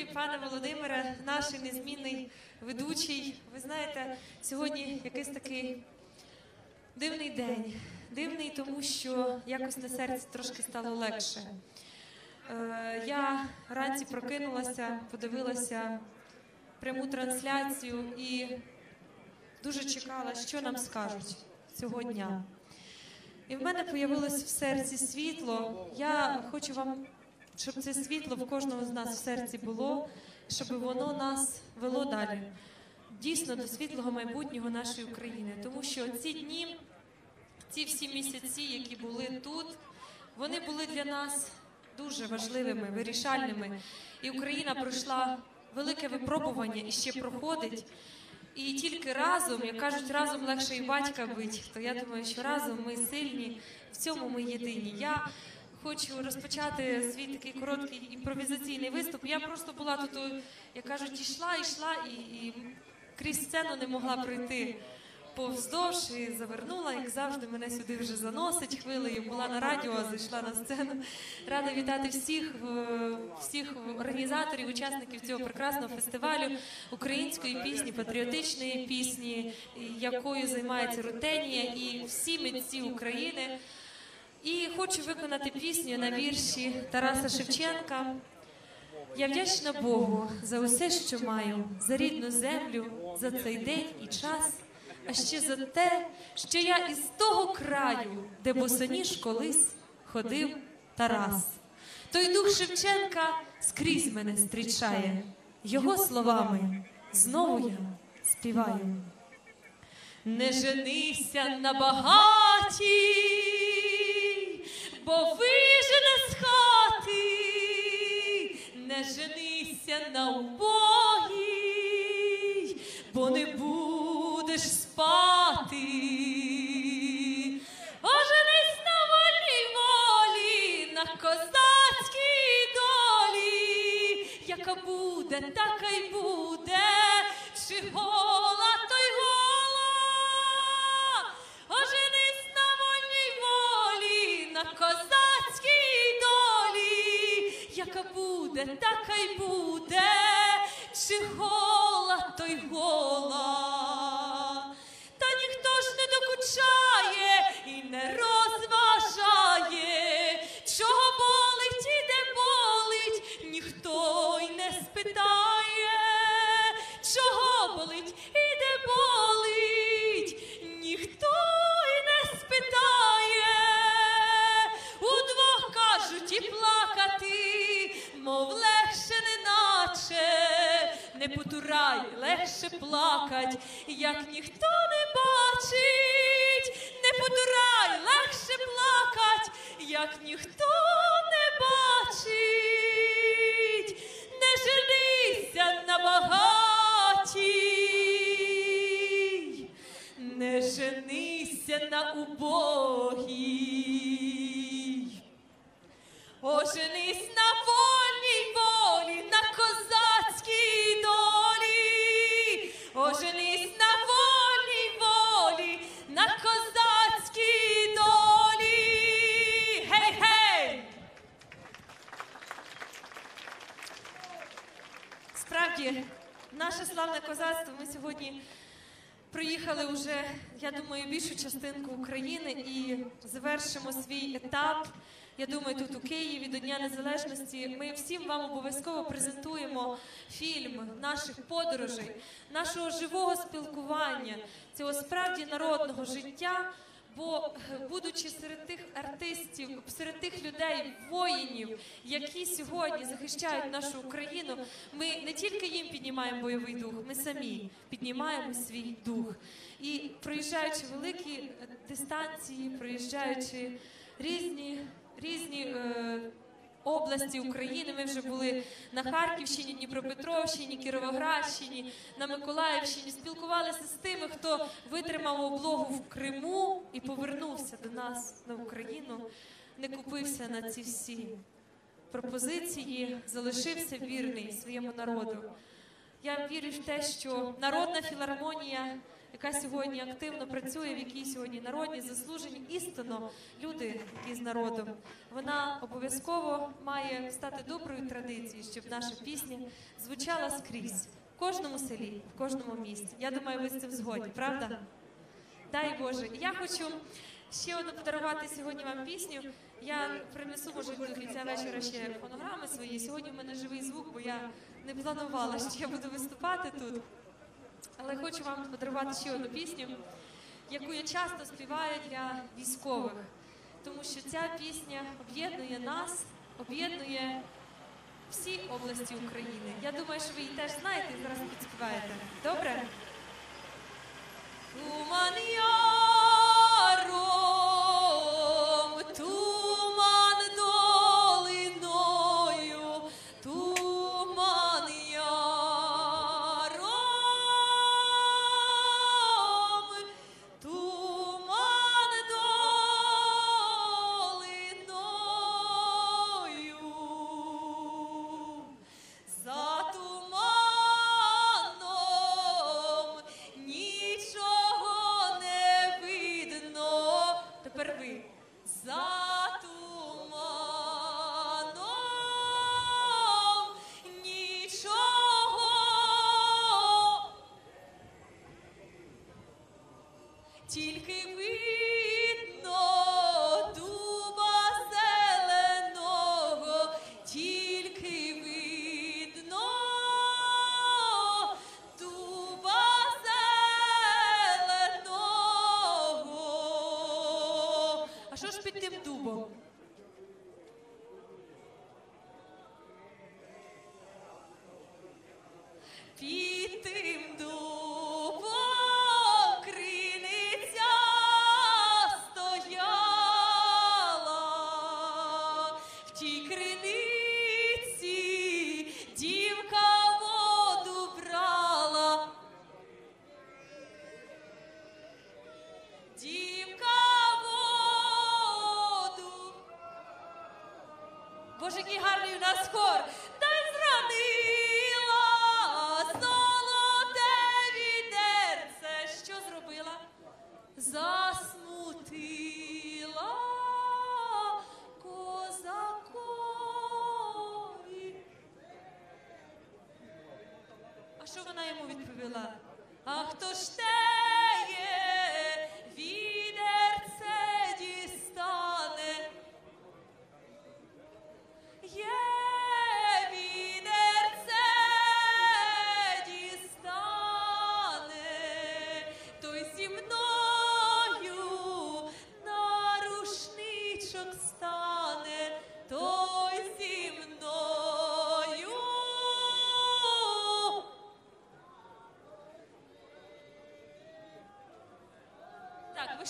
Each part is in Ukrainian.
Спасибі, пане Володимире, наш незмінний ведучий. Ви знаєте, сьогодні якийсь такий дивний день. Дивний, тому що якось на серці трошки стало легше. Е, я вранці прокинулася, подивилася пряму трансляцію і дуже чекала, що нам скажуть цього дня. І в мене появилось в серці світло. Я хочу вам, щоб це світло в кожного з нас в серці було, щоб воно нас вело далі. Дійсно до світлого майбутнього нашої України. Тому що ці дні, ці всі місяці, які були тут, вони були для нас дуже важливими, вирішальними. І Україна пройшла велике випробування і ще проходить. І тільки разом, як кажуть, разом легше і батька бить, то я думаю, що разом ми сильні, в цьому ми єдині. Я хочу розпочати свій такий короткий імпровізаційний виступ. Я просто була тут, о, як кажуть, ішла, ішла і, і крізь сцену не могла пройти повздовж і завернула, як завжди, мене сюди вже заносить хвилею. Була на радіо, зайшла на сцену. Рада вітати всіх, е, всіх організаторів, учасників цього прекрасного фестивалю української пісні, патріотичної пісні, якою займається Рутенія і всі митці України. І хочу виконати пісню на вірші Тараса Шевченка. Я вдячна Богу за усе, що маю, за рідну землю, за цей день і час, а ще за те, що я із того краю, де босоніж колись ходив Тарас. Той дух Шевченка скрізь мене зустрічає, його словами знову я співаю. Не женися на багатій, на убогій, бо не будеш спати. Оженись на вольній волі, на козацькій долі, яка буде, така й буде, чи гола, буде, така й буде, чи гола, то гола. Та ніхто ж не докучає і не розважає, чого болить і де болить, ніхто й не спитає, чого болить і де болить, ніхто й не спитає. Удвох кажуть і плакати, не потурай, легше плакать, як ніхто не бачить, не потурай, легше плакать, як ніхто не бачить, не женися на багатій, не женися на убогій. Оженись на вольній волі, на козацькій долі. Гей, гей! Справді, наше славне козацтво ми сьогодні проїхали вже, я думаю, більшу частинку України і завершимо свій етап. Я думаю, тут у Києві до Дня Незалежності ми всім вам обов'язково презентуємо фільм наших подорожей, нашого живого спілкування, цього справді народного життя. Бо, е, будучи серед тих артистів, серед тих людей, воїнів, які сьогодні захищають нашу Україну, ми не тільки їм піднімаємо бойовий дух, ми самі піднімаємо свій дух. І проїжджаючи великі е, дистанції, проїжджаючи різні різні е, області України. Ми вже були на Харківщині, Дніпропетровщині, Кіровоградщині, на Миколаївщині. Спілкувалися з тими, хто витримав облогу в Криму і повернувся до нас на Україну, не купився на ці всі пропозиції, залишився вірний своєму народу. Я вірю в те, що народна філармонія яка сьогодні активно працює, в якій сьогодні народні заслужені істинно люди, які з народом. Вона обов'язково має стати доброю традицією, щоб наша пісня звучала скрізь в кожному селі, в кожному місті. Я думаю, ви з цим згодні, правда? Дай Боже. І я хочу ще одну подарувати сьогодні вам пісню. Я принесу, може, до кінця вечора ще фонограми свої. Сьогодні в мене живий звук, бо я не планувала, що я буду виступати тут. Але хочу вам подарувати ще одну пісню, яку я часто співаю для військових, тому що ця пісня об'єднує нас, об'єднує всі області України. Я думаю, що ви її теж знаєте і зараз підспіваєте. Добре? Туман ж під тим дубом? Який гарний у нас хор. Та й зранила золоте відерце. Що зробила? Засмутила козакові. А що вона йому відповіла? А хто ж теє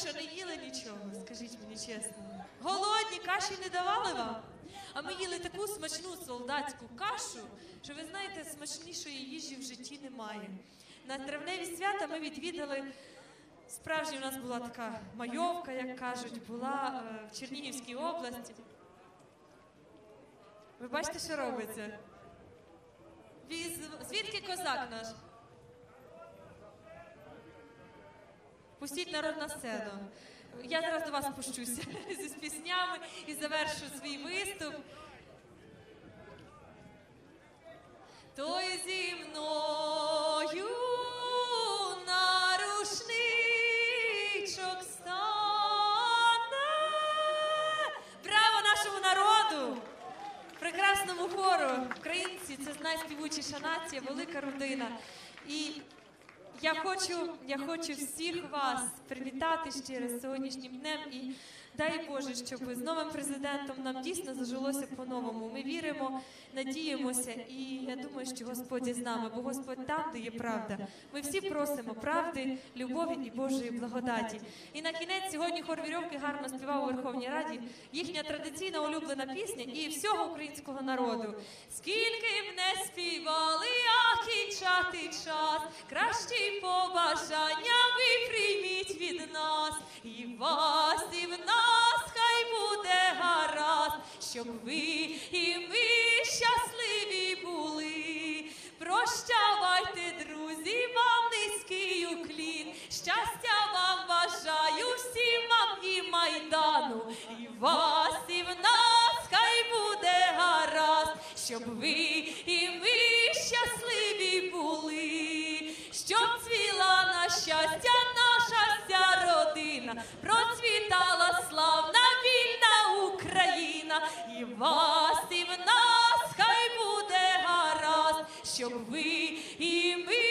що не їли нічого? Скажіть мені чесно. Голодні каші не давали вам? А ми їли таку смачну солдатську кашу, що ви знаєте, смачнішої їжі в житті немає. На травневі свята ми відвідали. Справжня у нас була така майовка, як кажуть, була е, в Чернігівській області. Ви бачите, що робиться? Звідки козак наш? Пустіть народ на сцену. Я зараз до вас пущуся зі піснями і завершу свій виступ. Той зі мною на рушничок стане. Браво нашому народу! Прекрасному хору! Українці це найспівучіша нація, велика родина. І я хочу, я хочу всіх вас привітати ще раз сьогоднішнім днем. І дай Боже, щоб з новим президентом нам дійсно зажилося по-новому. Ми віримо, надіємося, і я думаю, що Господь з нами, бо Господь там, де є правда. Ми всі просимо правди, любові і Божої благодаті. І на кінець сьогодні хор вірьовки гарно співав у Верховній Раді їхня традиційна улюблена пісня і всього українського народу. Скільки б не співали, а кінчати час, кращі побажання ви прийміть від нас, і вас, і в нас щоб ви і ми щасливі були. Прощавайте, друзі, вам низький уклін. Щастя вам бажаю всім вам і майдану, і вас, і в нас хай буде гаразд, щоб ви і ми щасливі були, щоб цвіла на щастя, наша вся родина, процвітала славна вас і в нас хай буде гаразд, щоб ви і ми